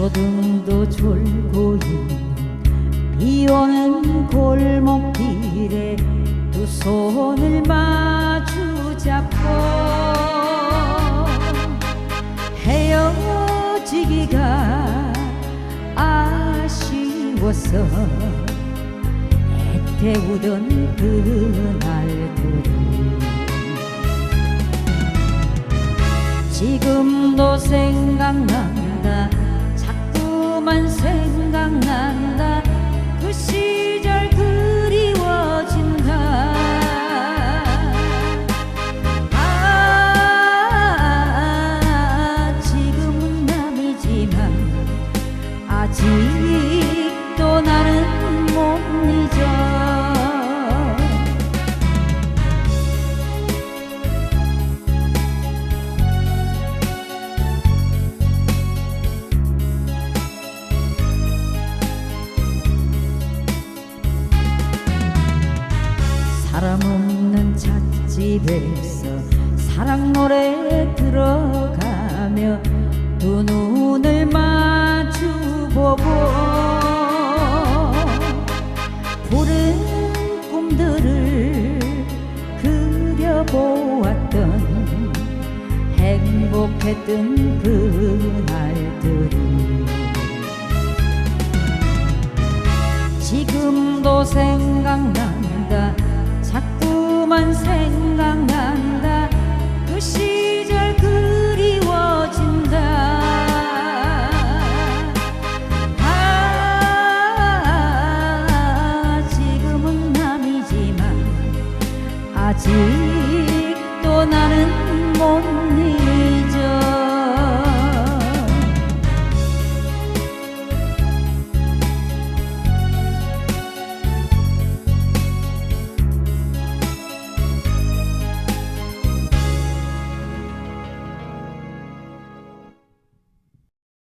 가로등도 졸고 있는 비오는 골목길에 두 손을 마주 잡고 헤어지기가 아쉬워서 애태우던 그날들이 지금도 생각난다 자꾸만 생각난다. 그 시절 그리워진다. 아 지금은 남이지만 아직도 나는 못 잊어 사람 없는 찻집에서 사랑 노래 들어가며 두 눈을 마주보고 푸른 꿈들을 그려보았던 행복했던 그날들이. 지금도 생각난 생각난다. 그 시절 그리워진다. 아 지금은 남이지만 아직도 나는 못